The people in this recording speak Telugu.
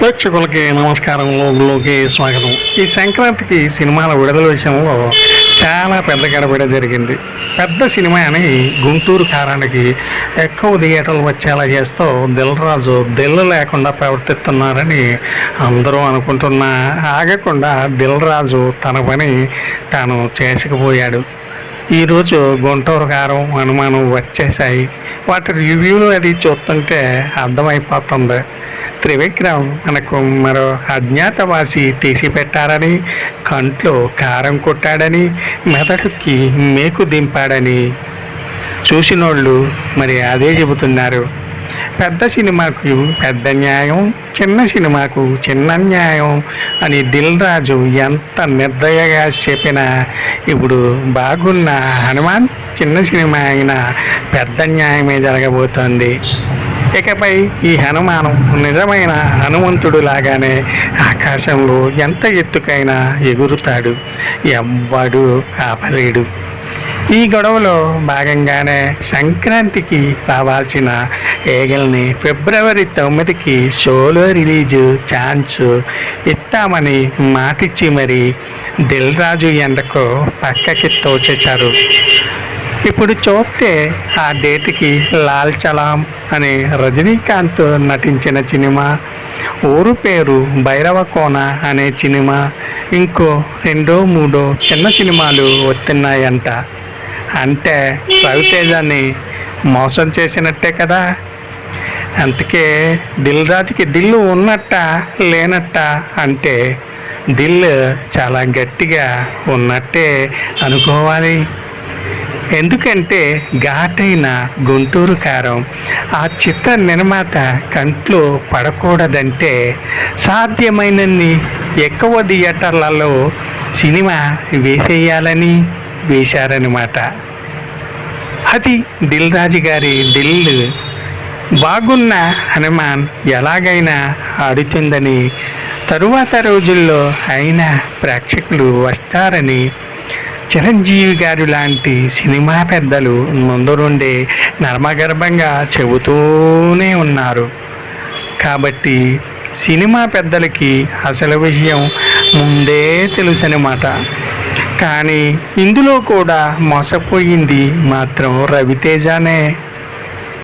ప్రేక్షకులకి నమస్కారం లోకి స్వాగతం. ఈ సంక్రాంతికి సినిమాల విడుదల విషయంలో చాలా పెద్ద గడబడ జరిగింది. పెద్ద సినిమా అని గుంటూరు కారానికి ఎక్కువ థియేటర్లు వచ్చేలా చేస్తూ దిల్రాజు దిల్లు లేకుండా ప్రవర్తిస్తున్నారని అందరూ అనుకుంటున్నా ఆగకుండా దిల్రాజు తన పని తాను చేసుకుపోయాడు. ఈరోజు గుంటూరు కారం అనుమానం వచ్చేసాయి వాటి రివ్యూలు అది చూస్తుంటే అర్థమైపోతుంది. త్రివిక్రమ్ మనకు మరో అజ్ఞాతవాసి తీసిపెట్టారని కంట్లో కారం కొట్టాడని మెదడుకి మేకు దింపాడని. చూసినోళ్ళు మరి అదే చెబుతున్నారు. పెద్ద సినిమాకు పెద్ద న్యాయం చిన్న సినిమాకు చిన్న న్యాయం అని దిల్ రాజు ఎంత నిర్దయగా చెప్పినా ఇప్పుడు బాగున్న హనుమాన్ చిన్న సినిమా అయినా పెద్ద న్యాయమే జరగబోతోంది. ఇకపై ఈ హనుమానం నిజమైన హనుమంతుడు లాగానే ఆకాశంలో ఎంత ఎత్తుకైనా ఎగురుతాడు. ఎవ్వడు ఆపలేడు. ఈ గొడవలో భాగంగానే సంక్రాంతికి రావాల్సిన ఏగల్ని ఫిబ్రవరి తొమ్మిదికి షోలో రిలీజ్ ఛాన్స్ ఇస్తామని మాటిచ్చి మరి దిల్ రాజు ఎండకు పక్కకి తోచేశారు. ఇప్పుడు చూస్తే ఆ డేట్కి లాల్ చలాం అనే రజనీకాంత్ నటించిన సినిమా ఊరు పేరు భైరవ కోన అనే సినిమా ఇంకో రెండో మూడో చిన్న సినిమాలు వస్తున్నాయంట. అంటే రవితేజాన్ని మోసం చేసినట్టే కదా? అందుకే దిల్ రాజుకి దిల్లు ఉన్నట్ట లేనట్ట అంటే దిల్ చాలా గట్టిగా ఉన్నట్టే అనుకోవాలి. ఎందుకంటే ఘాటైన గుంటూరు కారం ఆ చిత్ర నిర్మాత కంట్లో పడకూడదంటే సాధ్యమైనన్ని ఎక్కువ థియేటర్లలో సినిమా వేసేయాలని వేశారనమాట అది దిల్ రాజు గారి దిల్. బాగున్న హనుమాన్ ఎలాగైనా ఆడుతుందని తరువాత రోజుల్లో అయినా ప్రేక్షకులు వస్తారని చిరంజీవి గారు లాంటి సినిమా పెద్దలు ముందు నుండి నర్మగర్భంగా చెబుతూనే ఉన్నారు. కాబట్టి సినిమా పెద్దలకి అసలు విషయం ముందే తెలుసనమాట కానీ ఇందులో కూడా మోసపోయింది మాత్రం రవితేజనే.